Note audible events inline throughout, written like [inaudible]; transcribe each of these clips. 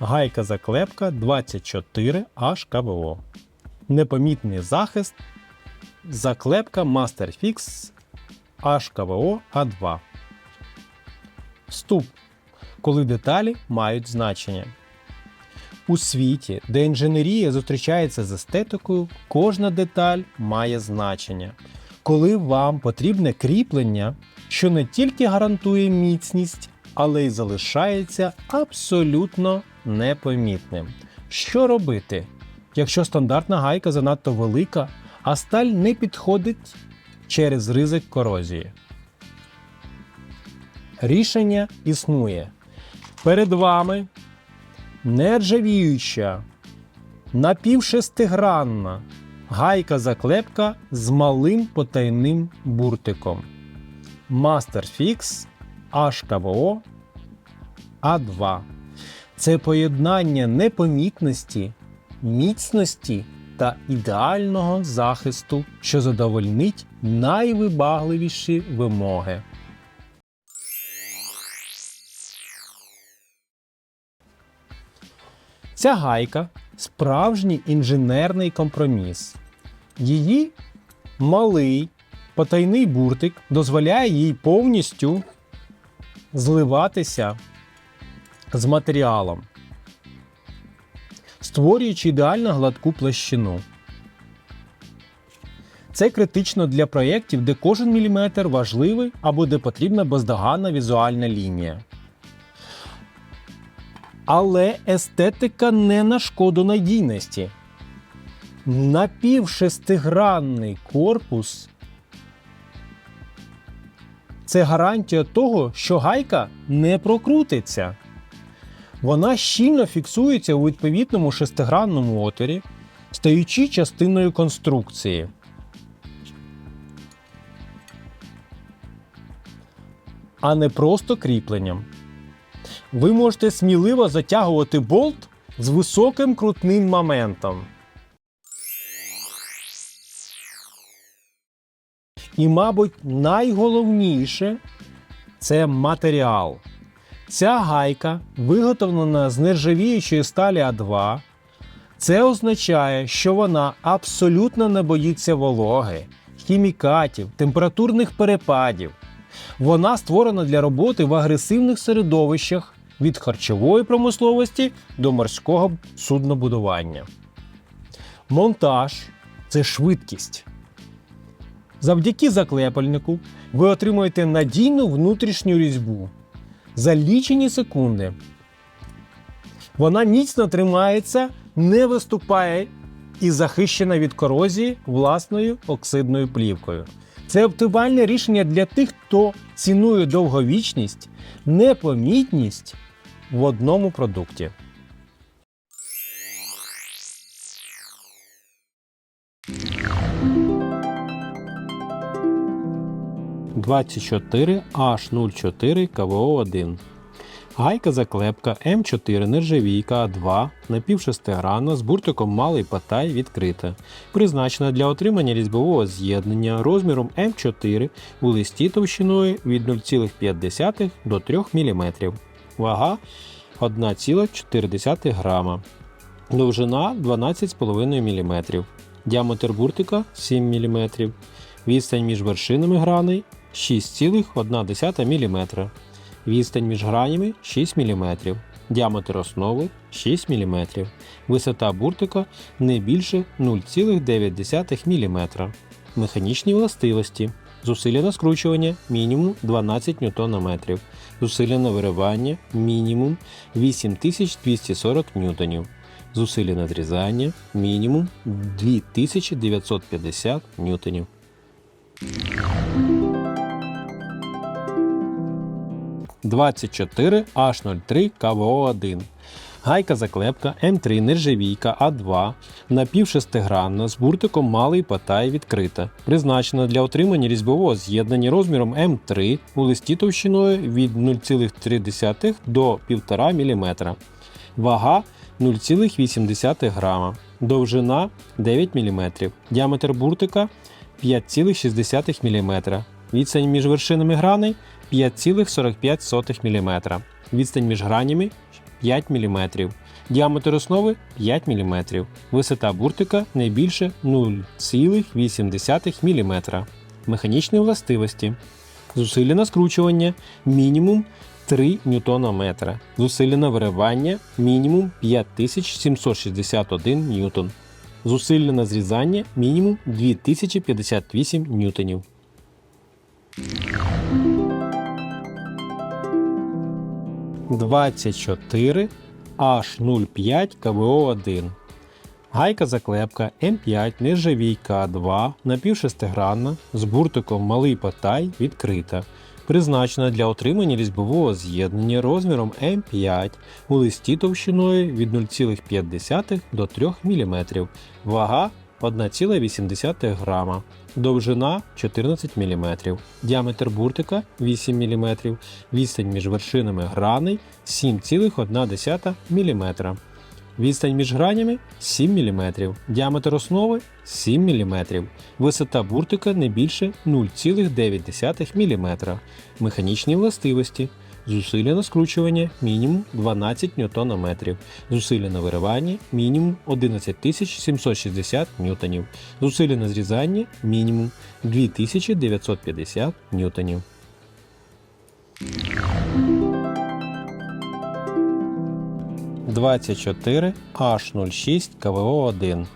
Гайка заклепка 24 HKVO. Непомітний захист. Заклепка Masterfix HKVO A2. Вступ. Коли деталі мають значення. У світі, де інженерія зустрічається з естетикою, кожна деталь має значення. Коли вам потрібне кріплення, що не тільки гарантує міцність, але й залишається абсолютно непомітним. Що робити, якщо стандартна гайка занадто велика, а сталь не підходить через ризик корозії? Рішення існує. Перед вами нержавіюча, напівшестигранна гайка-заклепка з малим потайним буртиком. Masterfix HKVO A2. Це поєднання непомітності, міцності та ідеального захисту, що задовольнить найвибагливіші вимоги. Ця гайка справжній інженерний компроміс. Її малий потайний буртик дозволяє їй повністю зливатися з матеріалом, створюючи ідеально гладку площину. Це критично для проєктів, де кожен міліметр важливий або де потрібна бездоганна візуальна лінія. Але естетика не на шкоду надійності. Напівшестигранний корпус це гарантія того, що гайка не прокрутиться. Вона щільно фіксується у відповідному шестигранному отворі, стаючи частиною конструкції. А не просто кріпленням. Ви можете сміливо затягувати болт з високим крутним моментом. І, мабуть, найголовніше це матеріал. Ця гайка виготовлена з нержавіючої сталі А2. Це означає, що вона абсолютно не боїться вологи, хімікатів, температурних перепадів. Вона створена для роботи в агресивних середовищах від харчової промисловості до морського суднобудування. Монтаж це швидкість. Завдяки заклепальнику ви отримуєте надійну внутрішню різьбу за лічені секунди. Вона міцно тримається, не виступає і захищена від корозії власною оксидною плівкою. Це оптимальне рішення для тих, хто цінує довговічність, непомітність в одному продукті. «24 H04 КВО1 Гайка заклепка М4 нержавійка А2 напівшестигранна з буртиком малий патай відкрита, призначена для отримання різьбового з'єднання розміром М4 у листі товщиною від 0,5 до 3 мм. Вага 1,4 грама. Довжина 12,5 мм. Діаметр буртика 7 мм. Відстань між вершинами граней 6,1 мм. Відстань між гранями 6 мм. Діаметр основи 6 мм. Висота буртика не більше 0,9 мм. Механічні властивості. Зусилля на скручування мінімум 12 Нм. Зусилля на виривання мінімум 8240 Н. Зусилля надрізання мінімум 2950 Н. «24 H03 КВО1 Гайка заклепка М3 нержавійка А2 напівшестигранна з буртиком малий патай відкрита, призначена для отримання різьбового з'єднання розміром М3 у листі товщиною від 0,3 до 1,5 мм. Вага 0,8 грама. Довжина 9 мм. Діаметр буртика 5,6 мм. Відстань між вершинами граней 5,45 мм. Відстань між гранями 5 мм. Діаметр основи 5 мм. Висота буртика не більше 0,8 мм. Механічні властивості. Зусилля на скручування мінімум 3 Нм. Зусилля на виривання мінімум 5761 ньютон. Зусилля на зрізання мінімум 2058 ньютонів. Двадцять чотири H05 КВО1. Гайка заклепка М5 нержавійка А2 напівшестигранна з буртиком малий патай відкрита. Призначена для отримання різьбового з'єднання розміром М5 у листі товщиною від 0,5 до 3 мм. Вага 1,8 грама. Довжина 14 мм. Діаметр буртика 8 мм. Відстань між вершинами граней 7,1 мм. Відстань між гранями 7 мм. Діаметр основи 7 мм. Висота буртика не більше 0,9 мм. Механічні властивості. Зусилля на скручування мінімум 12 Нм. Зусилля на виривання мінімум 11760 ньютонів. Зусилля на зрізання мінімум 2950 ньютонів. Двадцять чотири H06 КВО1.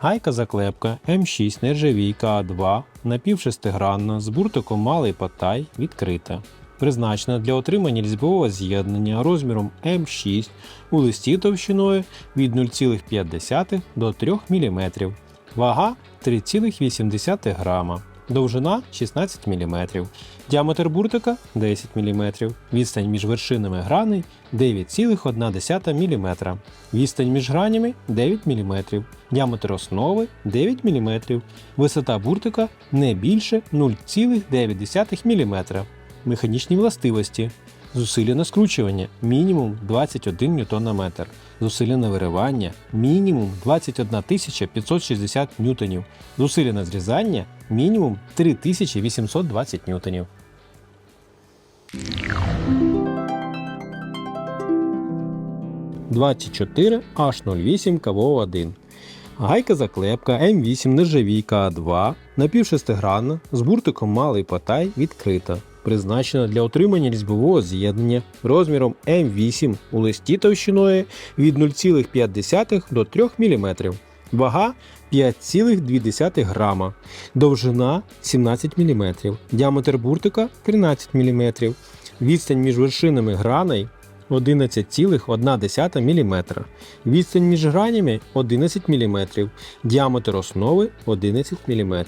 Гайка заклепка М6 нержавійка А2 напівшестигранна з буртиком малий патай відкрита. Призначена для отримання різьбового з'єднання розміром М6 у листі товщиною від 0,5 до 3 мм. Вага 3,8 грама. Довжина 16 мм. Діаметр буртика 10 мм. Відстань між вершинами граней 9,1 мм. Відстань між гранями 9 мм. Діаметр основи 9 мм. Висота буртика не більше 0,9 мм. Механічні властивості. Зусилля на скручування мінімум 21 Нм. Зусилля на виривання мінімум 21 560 ньютонів. Зусилля на зрізання мінімум 3820 ньютонів. Двадцять чотири H08 КВО1. Гайка заклепка М8 нержавійка А2 напівшестигранна з буртиком малий патай відкрита. Призначена для отримання різьбового з'єднання розміром М8 у листі товщиною від 0,5 до 3 мм. Вага 5,2 грама. Довжина 17 мм. Діаметр буртика 13 мм. Відстань між вершинами граней 11,1 мм. Відстань між гранями 11 мм. Діаметр основи 11 мм.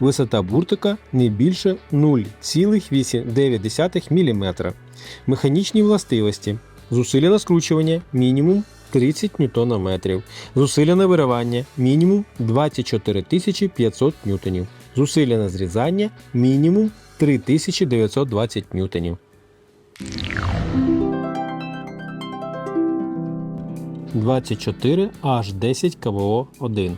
Висота буртика не більше 0,9 мм. Механічні властивості. Зусилля на скручування мінімум 30 Нм. Зусилля на виривання мінімум 24 500 ньютонів. Зусилля на зрізання мінімум 3920 ньютонів. 24 H10 КВО1.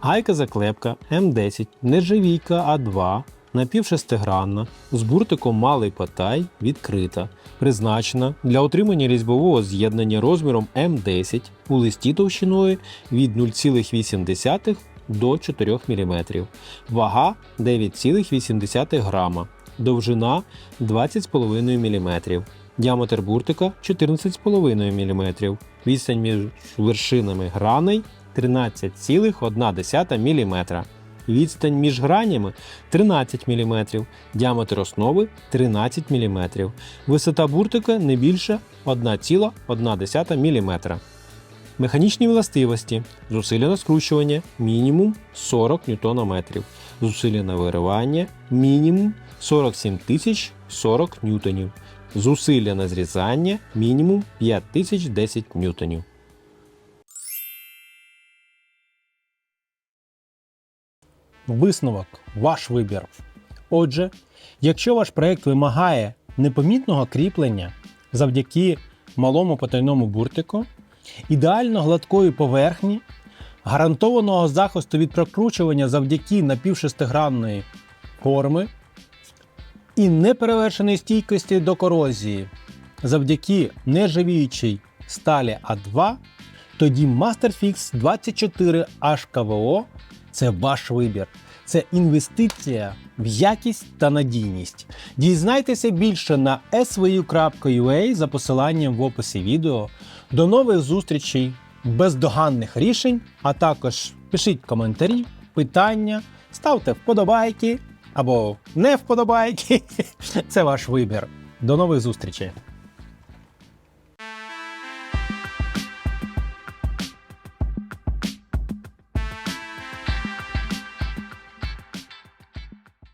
Гайка заклепка М10 нержавійка А2 напівшестигранна з буртиком малий патай відкрита. Призначена для отримання різьбового з'єднання розміром М10 у листі товщиною від 0,8 до 4 мм. Вага 9,8 грама. Довжина 20,5 мм. Діаметр буртика 14,5 мм. Відстань між вершинами граней 13,1 мм. Відстань між гранями 13 мм. Діаметр основи 13 мм. Висота буртика не більше 1,1 мм. Механічні властивості. Зусилля на скручування мінімум 40 Нм. Зусилля на виривання мінімум 47 тисяч 40 ньютонів. Зусилля на зрізання мінімум 5010 ньютонів. Висновок ваш вибір. Отже, якщо ваш проект вимагає непомітного кріплення завдяки малому потайному буртику, ідеально гладкої поверхні, гарантованого захисту від прокручування завдяки напівшестигранної форми і неперевершеної стійкості до корозії завдяки нержавіючій сталі А2, тоді Masterfix 24 HKVO це ваш вибір. Це інвестиція в якість та надійність. Дізнайтеся більше на svu.ua за посиланням в описі відео. До нових зустрічей, бездоганних рішень, а також пишіть коментарі, питання, ставте вподобайки або не вподобайки. [laughs] Це ваш вибір. До нових зустрічей!